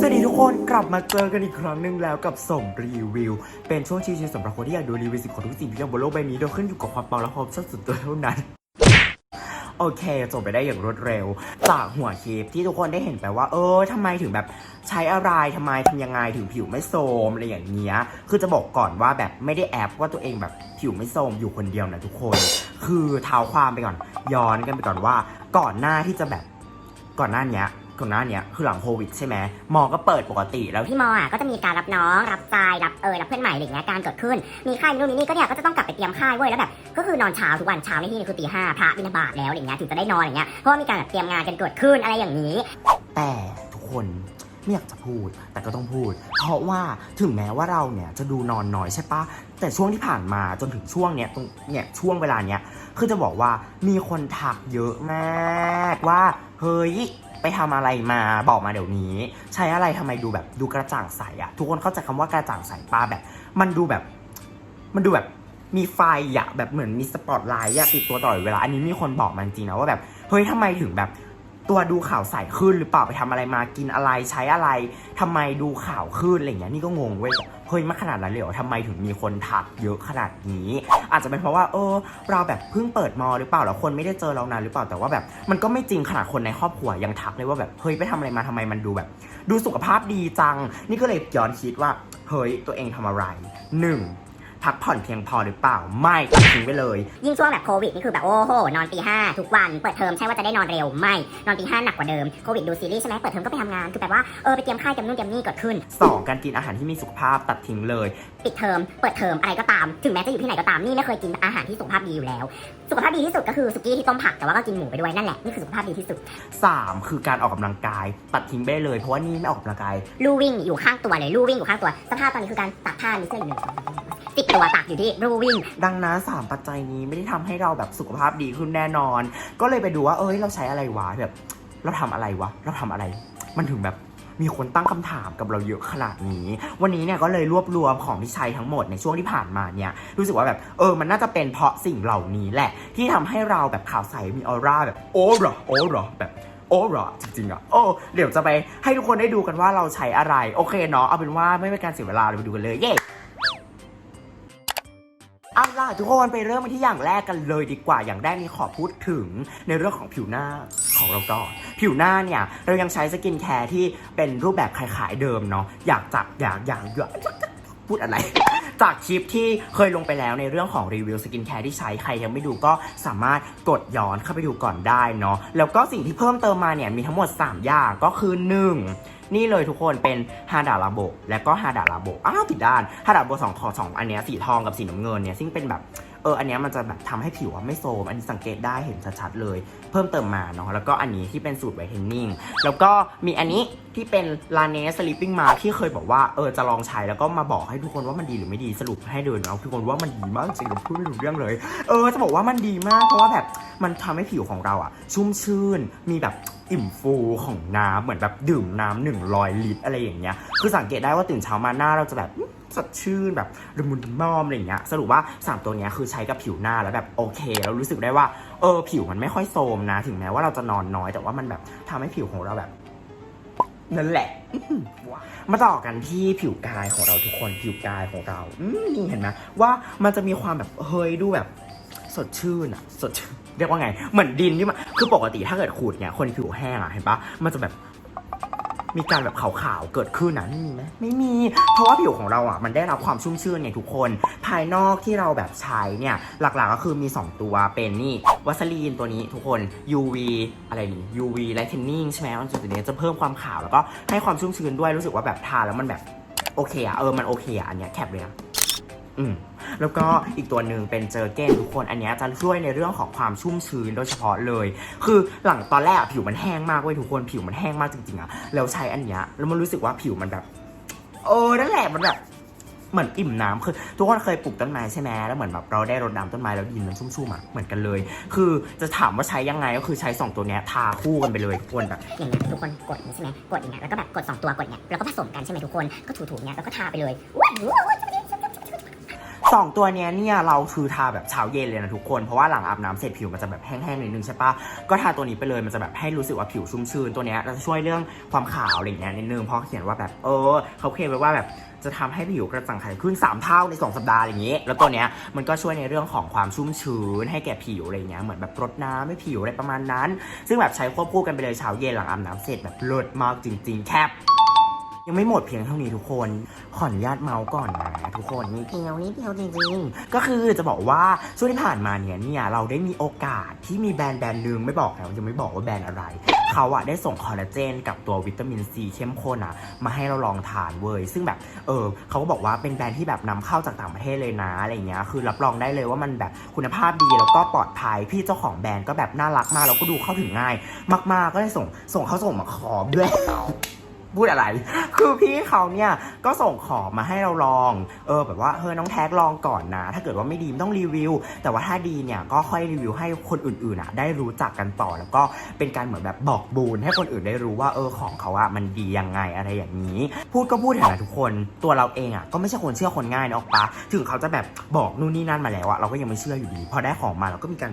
สวัสดีทุกคนกลับมาเจอกันอีกครั้งหนึ่งแล้วกับส่งรีวิว เป็นช่วงชิวๆสำหรับคนที่อยากดูรีวิวสิ่งของทุกสิ่งที่อยู่บนโลกใบนี้โดยขึ้นอยู่กับความเปาและความชัสุดตัวเท่านั้น โอเคจบไปได้อย่างรวดเร็ว จากหัวคลิปที่ทุกคนได้เห็นไปว่า เออทำไมถึงแบบใช้อะไรทำไมทำยังไงถึงผิวไม่โทรมอะไรอย่างเงี้ยคือจะบอกก่อนว่าแบบไม่ได้แอบว่าตัวเองแบบผิวไม่โทรมอยู่คนเดียวนะทุกคน คือเท้าความไปก่อนย้อนกันไปก่อนว่า ก่อนหน้าที่จะแบบก่อนหน้าเนี้ย ก่อนหน้าเนี้ยคือหลังโควิดใช่ไหมมอก็เปิดปกติแล้วที่มออะก็จะมีการรับน้อง รับใจรับเออรับเพื่อนใหม่อะไรอย่างเงี้ยการเกิดขึ้น มีค่ายนู่นนี่ก็เนี่ยก็จะต้องกลับไปเตรียมค่ายเว้ยแล้วแบบก็คือนอนเช้าทุกวันเช้าในที่นี่คือตีห้าพระบิณฑบาตแล้วอะไรเงี้ยถึงจะได้นอนอะไรเงี้ยเพราะว่ามีการแบบเตรียมงานกันเกิดขึ้นอะไรอย่างนี้ แต่ทุกคนไม่อยากจะพูดแต่ก็ต้องพูด เพราะว่าถึงแม้ว่าเราเนี่ยจะดูนอนน้อยใช่ปะแต่ช่วงที่ผ่านมาจนถึงช่วงเนี้ยตรงเนี่ยช่วงเวลาเนี้ยคือจะบอกว่ามีคนทักเยอะมากว่าเฮ้ย ไปทำอะไรมาบอกมาเดี๋ยวนี้ ใช้อะไรทำไมดูแบบดูกระจ่างใสอะทุกคนเข้าใจคำว่ากระจ่างใสปลาแบบ มันดูแบบ มันดูแบบมีไฟอะแบบเหมือนมีสปอตไลท์อะติดตัวตลอดเวลาอันนี้มีคนบอกมาจริงนะว่าแบบเฮ้ยทำไมถึงแบบ ตัวดูข่าวใสขึ้นหรือเปล่าไปทำอะไรมากินอะไรใช้อะไรทำไมดูข่าวขึ้นอะไรเงี้ยนี่ก็งงเว้ยเฮ้ยมาขนาดนั้นเลยเหรอทำไมถึงมีคนทักเยอะขนาดนี้ อาจจะเป็นเพราะว่าเออ เราแบบเพิ่งเปิดมอหรือเปล่าแล้วคนไม่ได้เจอเรานานหรือเปล่าแต่ว่าแบบ มันก็ไม่จริงขนาดคนในครอบครัวยังทักเลยว่าแบบเฮ้ยไปทำอะไรมาทำไมมันดูแบบ ดูสุขภาพดีจัง นี่ก็เลยย้อนคิดว่าเฮ้ยตัวเองทำอะไรหนึ่ง พักผ่อนเพียงพอหรือเปล่า ไม่ตัดทิ้งไปเลย ยิ่งช่วงแบบโควิดนี่คือแบบโอ้โห นอนตีห้าทุกวันเปิดเทอมใช่ว่าจะได้นอนเร็วไม่ นอนตีห้าหนักกว่าเดิมโควิดดูซีรีส์ใช่ไหมเปิดเทอมก็ไปทำงานคือแบบว่าเออไปเตรียมค่ายเตรียมนู่นเตรียมนี่เกิดขึ้นสองการกินอาหารที่มีสุขภาพตัดทิ้งเลย ปิดเทอมเปิดเทอมอะไรก็ตาม ถึงแม้จะอยู่ที่ไหนก็ตามนี่ไม่เคยกินอาหารที่สุขภาพดีอยู่แล้ว สุขภาพดีที่สุดก็คือสุกี้ที่ต้มผักแต่ว่าก็กินหมูไปด้วยนั่นแหละนี่คือสุขภาพดีที่สุด 3 คือการออกกำลังกาย ตัดทิ้งไปเลยเพราะว่านี่ไม่ออกกำลังกายลู่วิ่งอยู่ข้างตัวเลยลู่วิ่งอยู่ข้างตัวสภาพตอนนี้คือการตักผ้ามีเสื้ออยู่หนึ่งสองสาม สิบตัวตักอยู่ที่ลู่วิ่ง ดังนั้นสามปัจจัยนี้ไม่ได้ทำให้เราแบบสุขภาพดีขึ้นแน่นอน ก็เลยไปดูว่า เอ้ย เราใช้อะไรวะแบบ เราทำอะไรวะ เราทำอะไร มันถึงแบบมีคนตั้งคำถามกับเราเยอะขนาดนี้ วันนี้เนี่ยก็เลยรวบรวมของที่ใช้ทั้งหมดในช่วงที่ผ่านมาเนี่ย รู้สึกว่าแบบเออมันน่าจะเป็นเพราะสิ่งเหล่านี้แหละ ที่ทำให้เราแบบขาวใสมีออร่าแบบโอ้เหรอโอ้เหรอแบบโอ้เหรอจริงๆอะโอ้เดี๋ยวจะไปให้ทุกคนได้ดูกันว่าเราใช้อะไร โอเคเนาะเอาเป็นว่าไม่เป็นการเสียเวลาเราไปดูกันเลยเย้ ทุกคนไปเริ่มกันที่อย่างแรกกันเลยดีกว่าอย่างแรกนี้ขอพูดถึงในเรื่องของผิวหน้าของเราก่อนผิวหน้าเนี่ยเรายังใช้สกินแคร์ที่เป็นรูปแบบคล้ายๆเดิมเนาะอยากจับอยากอยากอยากพูดอะไร จากคลิปที่เคยลงไปแล้วในเรื่องของรีวิวสกินแคร์ที่ใช้ใครยังไม่ดูก็สามารถกดย้อนเข้าไปดูก่อนได้เนาะแล้วก็สิ่งที่เพิ่มเติมมาเนี่ยมีทั้งหมด 3 อย่างก็คือ 1นี่เลยทุกคนเป็นฮาดาลาโบและก็ฮาดาลาโบอ้าวผิดด้านฮาดาโบสองคอสองอันเนี้ยสีทองกับสีน้ำเงินเนี่ยซึ่งเป็นแบบ อออันนี้มันจะแบบทำให้ผิวอะไม่โทมอันนี้สังเกตได้เห็นชัดๆเลย เพิ่มเติมมาเนาะแล้วก็อันนี้ที่เป็นสูตรไวท์เทนนิ่งแล้วก็มีอันนี้ที่เป็นลาเนสสลิปปิ้งมาที่เคยบอกว่าเออจะลองใช้แล้วก็มาบอกให้ทุกคนว่ามันดีหรือไม่ดีสรุปให้เดินเอาทุกคนว่ามันดีมากจริงๆพูดไม่รู้เรื่องเลย เออจะบอกว่ามันดีมากเพราะว่าแบบมันทำให้ผิวของเราอะชุ่มชื่นมีแบบอิ่มฟูของน้ำเหมือนแบบดื่มน้ำหนึ่งร้อยลิตรอะไรอย่างเงี้ย คือสังเกตได้ว่าตื่นเช้ามาหน้าเราจะแบบ สดชื่นแบบระมุนมอมอะไรเงี้ยสรุปว่า 3 ตัวเนี้ยคือใช้กับผิวหน้าแล้วแบบโอเคเรารู้สึกได้ว่าเออผิวมันไม่ค่อยโทรมนะ ถึงแม้ว่าเราจะนอนน้อยแต่ว่ามันแบบทำให้ผิวของเราแบบนั่นแหละ มาต่อกันที่ผิวกายของเราทุกคนผิวกายของเรานี่เห็นไหมว่ามันจะมีความแบบเฮ้ยดูแบบสดชื่นอะสดชื่นเรียกว่าไง เหมือนดินที่มันคือปกติถ้าเกิดขูดเนี่ยคนผิวแห้งอะเห็นปะมันจะแบบ มีการแบบขาวๆเกิดขึ้นนะนี่มีไหมไม่มี เพราะว่าผิวของเราอะมันได้รับความชุ่มชื่นไงทุกคน ภายนอกที่เราแบบใช้เนี่ยหลักๆก็คือมี 2 ตัวเป็นนี่วัสลีนตัวนี้ทุกคน UV อะไรนี่ UV lightening ใช่ไหมมันจุดนี้จะเพิ่มความขาวแล้วก็ให้ความชุ่มชื้นด้วยรู้สึกว่าแบบทาแล้วมันแบบโอเคอะเออมันโอเคอะอันเนี้ยแคปเลยนะอืม แล้วก็อีกตัวหนึ่งเป็นเจอเกนทุกคนอันนี้จะช่วยในเรื่องของความชุ่มชื้นโดยเฉพาะเลย คือหลังตอนแรกผิวมันแห้งมากเว้ยทุกคนผิวมันแห้งมากจริงๆอะแล้วใช้อันเนี้ยแล้วมันรู้สึกว่าผิวมันแบบเออนั่นแหละมันแบบเหมือนอิ่มน้ำคือทุกคนเคยปลูกต้นไม้ใช่ไหมแล้วเหมือนแบบเราได้รดน้ำต้นไม้แล้วดินมันชุ่มๆอะเหมือนกันเลย คือจะถามว่าใช้ยังไงก็คือใช้สองตัวเนี้ยทาคู่กันไปเลยทุกคนแบบอย่างเงี้ยทุกคนกดใช่ไหมกดอย่างเงี้ยแล้วก็แบบกดสองตัวกดเงี้ยแล้วก็ผสมกันใช่ไหมทุกคนก็ถูๆเงี้ยแล้วก็ทาไปเลยอุ๊ย สองตัวเนี้ยเนี่ยเราคือทาแบบเช้าเย็นเลยนะทุกคน เพราะว่าหลังอาบน้ำเสร็จผิวมันจะแบบแห้งๆนิดนึงใช่ปะก็ทาตัวนี้ไปเลยมันจะแบบให้รู้สึกว่าผิวชุ่มชื้นตัวเนี้ยจะช่วยเรื่องความขาวอะไรอย่างเงี้ยนิดนึงเพราะเขียนว่าแบบเออเขาเคลมไว้ว่าแบบจะทำให้ผิวกระจ่างใสขึ้น 3 เท่าใน 2 สัปดาห์อย่างงี้แล้วตัวเนี้ยมันก็ช่วยในเรื่องของความชุ่มชื้นให้แก่ผิวอะไรอย่างเงี้ยเหมือนแบบรดน้ำให้ผิวอะไรประมาณนั้น ซึ่งแบบใช้ควบคู่กันไปเลยเช้าเย็นหลังอาบน้ำเสร็จแบบเลิศมากจริง ๆ แคบ ยังไม่หมดเพียงเท่านี้ทุกคน ขออนุญาตเมาส์ก่อนนะทุกคนนิดเดียวนิดเดียวจริงๆก็คือจะบอกว่าช่วงที่ผ่านมาเนี่ยเนี่ยเราได้มีโอกาสที่มีแบรนด์แบรนด์หนึ่งไม่บอกแล้วยังไม่บอกว่าแบรนด์อะไร เขาอะได้ส่งคอลลาเจนกับตัววิตามินซีเข้มข้นอะมาให้เราลองทานเว้ยซึ่งแบบเออเขาก็บอกว่าเป็นแบรนด์ที่แบบนำเข้าจากต่างประเทศเลยนะอะไรเงี้ยคือรับรองได้เลยว่ามันแบบคุณภาพดีแล้วก็ปลอดภัยพี่เจ้าของแบรนด์ก็แบบน่ารักมากแล้วก็ดูเข้าถึงง่าย มาก ๆก็เลยส่งส่งเขาส่งมาขอด้วย พูดอะไร คือพี่เขาเนี่ยก็ส่งของมาให้เราลอง เออแบบว่าเฮ้ยน้องแท็กลองก่อนนะ ถ้าเกิดว่าไม่ดีมต้องรีวิว แต่ว่าถ้าดีเนี่ยก็ค่อยรีวิวให้คนอื่นๆอะได้รู้จักกันต่อ แล้วก็เป็นการเหมือนแบบบอกบูนให้คนอื่นได้รู้ว่าเออของเขาอะมันดียังไงอะไรอย่างนี้ พูดก็พูดเถอะนะทุกคน ตัวเราเองอะก็ไม่ใช่คนเชื่อคนง่ายนะออกปะถึงเขาจะแบบบอกนู่นนี่นั่นมาแล้วอะเราก็ยังไม่เชื่ออยู่ดี พอได้ของมาเราก็มีการ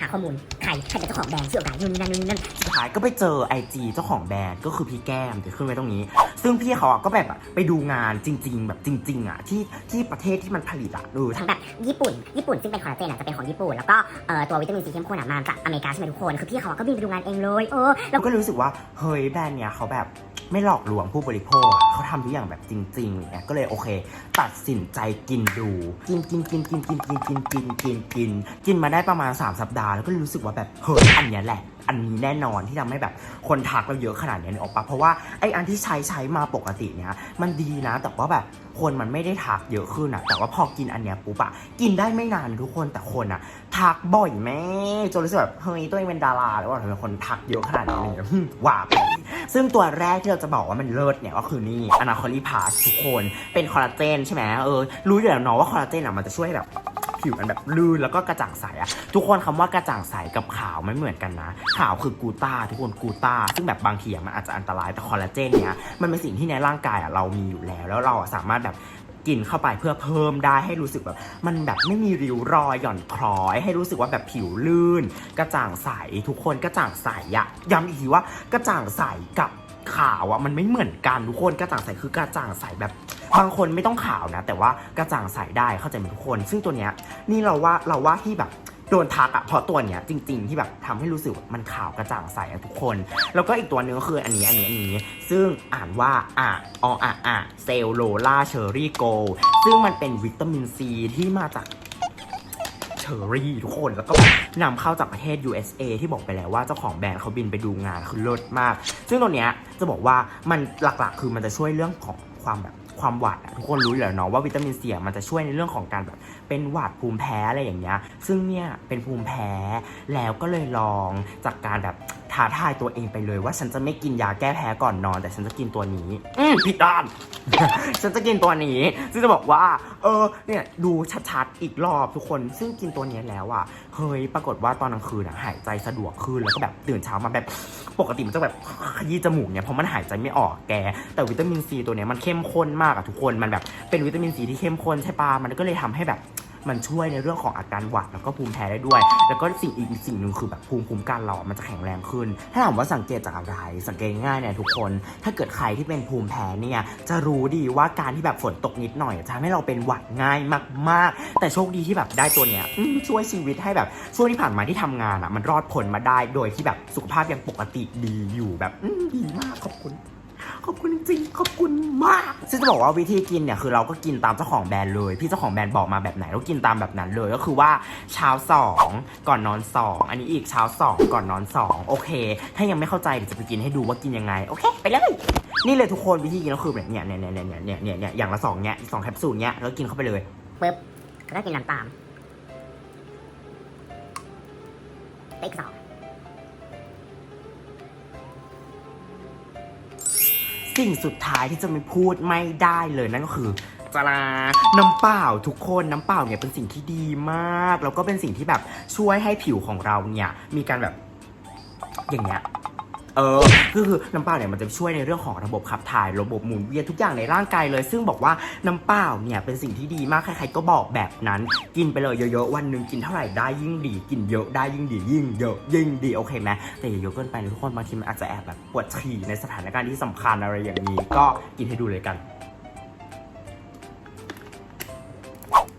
หาข้อมูลใครใครเป็นเจ้าของแบรนด์ชื่ออะไรนู่นนี่นั่นนู่นนี่นั่น สุดท้ายก็ไปเจอ IG เจ้าของแบรนด์ก็คือพี่แก้มเดี๋ยวขึ้นไว้ตรงนี้ ซึ่งพี่เขาอะก็แบบอะไปดูงานจริง ๆ แบบจริง ๆอะที่ที่ประเทศที่มันผลิตอะเออทั้งแบบญี่ปุ่น ญี่ปุ่นซึ่งเป็นคอลลาเจนอะจะเป็นของญี่ปุ่น แล้วก็เอ่อตัววิตามินซีเข้มข้นอะมาจากอเมริกาใช่ไหมทุกคน คือพี่เขาก็บินไปดูงานเองเลย เออ เราก็รู้สึกว่าเฮ้ยแบรนด์เนี้ยเขาแบบ ไม่หลอกลวงผู้บริโภคเขาทำทุกอย่างแบบจริงๆอย่างเงี้ยก็เลยโอเค ตัดสินใจกินดูกินกินกินกินกินกินกินกินกินกินกินมาได้ประมาณ 3 สัปดาห์แล้วก็รู้สึกว่าแบบเฮ้ยอันเนี้ยแหละ อันนี้แน่นอนที่ทำให้แบบคนทักเราเยอะขนาดนี้นออกปะเพราะว่าไออันที่ใช้ใช้มาปกติเนี้ยมันดีนะ แต่ว่าแบบคนมันไม่ได้ทักเยอะขึ้นอะแต่ว่าพอกินอันเนี้ยปุ๊บอะกินได้ไม่นานทุกคนแต่คนอะทักบ่อยแม่จนรู้สึกแบบเฮ้ยตัวเองเป็นดาราหรือว่าทำไมคนทักเยอะขนาดนี้เนี่ยหึว่าไปซึ่งตัวแรกที่เราจะบอกว่ามันเลิศเนี่ยก็คือนี่อนาคอลีพาสทุกคนเป็นคอลลาเจนใช่ไหมเออรู้อยู่แล้วเนาะว่าคอลลาเจนอะมันจะช่วยแบบ ผิวมันแบบลื่นแล้วก็กระจ่างใสอะทุกคนคำว่ากระจ่างใสกับขาวไม่เหมือนกันนะ ขาวคือกูต้าทุกคนกูต้า ซึ่งแบบบางทีมันอาจจะอันตรายแต่คอลลาเจนเนี่ยมันเป็นสิ่งที่ในร่างกายอะเรามีอยู่แล้ว แล้วเราสามารถแบบกินเข้าไปเพื่อเพิ่มได้ให้รู้สึกแบบ มันแบบไม่มีริ้วรอยหย่อนคล้อย ให้รู้สึกว่าแบบผิวลื่น กระจ่างใสทุกคนกระจ่างใสอะย้ำอีกทีว่ากระจ่างใสกับ ขาวอะมันไม่เหมือนกันทุกคนกระจ่างใสคือกระจ่างใสแบบบางคนไม่ต้องขาวนะ แต่ว่ากระจ่างใสได้เข้าใจไหมทุกคน ซึ่งตัวเนี้ยนี่เราว่าเราว่าที่แบบโดนทักอะเพราะตัวเนี้ยจริง ๆ ที่แบบทำให้รู้สึกมันขาวกระจ่างใสอะทุกคน แล้วก็อีกตัวหนึงก็คืออันนี้อันนี้อันนี้ ซึ่งอ่านว่าอะออะอะเซลโลล่าเชอร์รี่โก ซึ่งมันเป็นวิตามินซีที่มาจาก ชอรี่ทุกคนแล้วก็แบบนำเข้าจากประเทศ USA ที่บอกไปแล้วว่าเจ้าของแบรนด์เขาบินไปดูงานคือเลิศมาก ซึ่งตัวเนี้ยจะบอกว่ามันหลักๆ คือมันจะช่วยเรื่องของความแบบความหวัดทุกคนรู้อยู่แล้วเนาะว่าวิตามินซีมันจะช่วยในเรื่องของการแบบเป็นหวัดภูมิแพ้อะไรอย่างเงี้ยซึ่งเนี่ยเป็นภูมิแพ้แล้วก็เลยลองจากการแบบ ท้าทายตัวเองไปเลยว่าฉันจะไม่กินยาแก้แพ้ก่อนนอน แต่ฉันจะกินตัวนี้ อืมผิดด้าน ฉันจะกินตัวนี้ซึ่งจะบอกว่า เออ เนี่ยดูชัดๆอีกรอบทุกคน ซึ่งกินตัวเนี้ยแล้วอะเฮ้ยปรากฏว่าตอนกลางคืนอะหายใจสะดวกขึ้นแล้วก็แบบตื่นเช้ามาแบบปกติมันจะแบบขยี้จมูกเนี่ยเพราะมันหายใจไม่ออกแก แต่วิตามินซีตัวเนี้ยมันเข้มข้นมากอะทุกคนมันแบบเป็นวิตามินซีที่เข้มข้นใช่ปะมันก็เลยทำให้แบบ มันช่วยในเรื่องของอาการหวัดแล้วก็ภูมิแพ้ได้ด้วย แล้วก็สิ่งอีกสิ่งหนึ่งคือแบบภูมิคุ้มกันเราอมันจะแข็งแรงขึ้น ถ้าถามว่าสังเกตจากอะไร สังเกตง่ายเนี่ยทุกคน ถ้าเกิดใครที่เป็นภูมิแพ้เนี่ยจะรู้ดีว่าการที่แบบฝนตกนิดหน่อยจะทำให้เราเป็นหวัดง่ายมาก ๆ แต่โชคดีที่แบบได้ตัวเนี้ยช่วยชีวิตให้แบบช่วงที่ผ่านมาที่ทำงานอะมันรอดพ้นมาได้โดยที่แบบสุขภาพยังปกติดีอยู่แบบดีมากขอบคุณ ขอบคุณจริงๆขอบคุณมาก ซึ่งจะบอกว่าวิธีกินเนี่ยคือเราก็กินตามเจ้าของแบรนด์เลย พี่เจ้าของแบรนด์บอกมาแบบไหนเรากินตามแบบนั้นเลยก็คือว่าเช้าสองก่อนนอนสองอันนี้อีกเช้าสองก่อนนอนสองโอเค ถ้ายังไม่เข้าใจเดี๋ยวจะไปกินให้ดูว่ากินยังไงโอเค ไปเลย นี่เลยทุกคนวิธีกินก็คือแบบเนี่ยเนี่ยเนี่ยเนี่ยเนี่ยเนี่ยเนี่ยอย่างละสองเนี่ยสองแคปซูลเนี่ยแล้วกินเข้าไปเลยปึ๊บแล้วก็กินน้ำตามติ๊กสอง สิ่งสุดท้ายที่จะไม่พูดไม่ได้เลยนั่นก็คือจลาน้ำเปล่าทุกคนน้ำเปล่าเนี่ยเป็นสิ่งที่ดีมาก แล้วก็เป็นสิ่งที่แบบช่วยให้ผิวของเราเนี่ยมีการแบบอย่างเงี้ย เออก็คือน้ำเปล่าเนี่ยมันจะช่วยในเรื่องของระบบขับถ่ายระบบหมุนเวียนทุกอย่างในร่างกายเลย ซึ่งบอกว่าน้ำเปล่าเนี่ยเป็นสิ่งที่ดีมากใครๆก็บอกแบบนั้น กินไปเลยเยอะๆวันหนึ่งกินเท่าไหร่ได้ยิ่งดี กินเยอะได้ยิ่งดียิ่งเยอะยิ่งดีโอเคไหมแต่อย่าเยอะเกินไปนะทุกคนบางทีมันอาจจะแอบแบบปวดฉี่ในสถานการณ์ที่สำคัญอะไรอย่างนี้ ก็กินให้ดูเลยกัน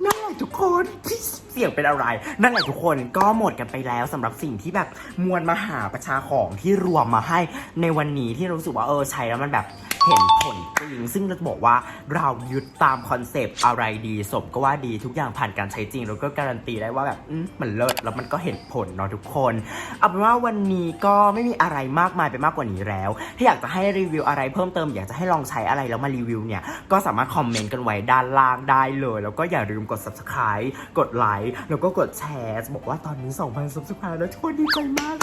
นั่นแหละทุกคนเสียงเป็นอะไร นั่นแหละทุกคนก็หมดกันไปแล้วสำหรับสิ่งที่แบบมวลมหาประชาของที่รวมมาให้ในวันนี้ที่รู้สึกว่าเออใช้แล้วมันแบบ เห็นผลจริง ซึ่งเราบอกว่าเรายึดตามคอนเซปต์อะไรดีสมก็ว่าดีทุกอย่างผ่านการใช้จริง แล้วก็การันตีได้ว่าแบบมันเลิศแล้วมันก็เห็นผลเนาะทุกคน เอาเป็นว่าวันนี้ก็ไม่มีอะไรมากมายไปมากกว่านี้แล้ว ถ้าอยากจะให้รีวิวอะไรเพิ่มเติมอยากจะให้ลองใช้อะไรแล้วมารีวิวเนี่ยก็สามารถคอมเมนต์กันไว้ด้านล่างได้เลย แล้วก็อย่าลืมกด subscribe กดไลค์แล้วก็กดแชร์บอกว่าตอนนี้ 2,000 subscribe แล้วทุกคนดีใจมาก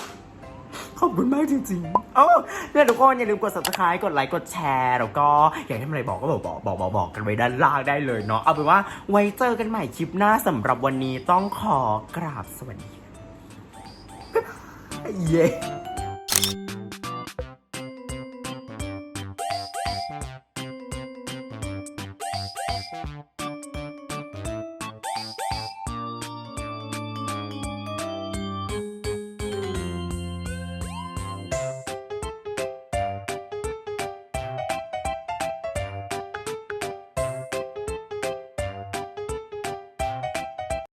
ขอบคุณมากจริงๆโอ้เนี่ยทุกคนอย่าลืมกด subscribe กดไลค์ กดแชร์ แล้วก็อยากให้ทำอะไรบอกก็บอกบอกบอกบอกบอกกันไว้ด้านล่างได้เลยเนาะ เอาเป็นว่าไว้เจอกันใหม่คลิปหน้าสำหรับวันนี้ต้องขอกราบสวัสดีบ๊ายบายเย้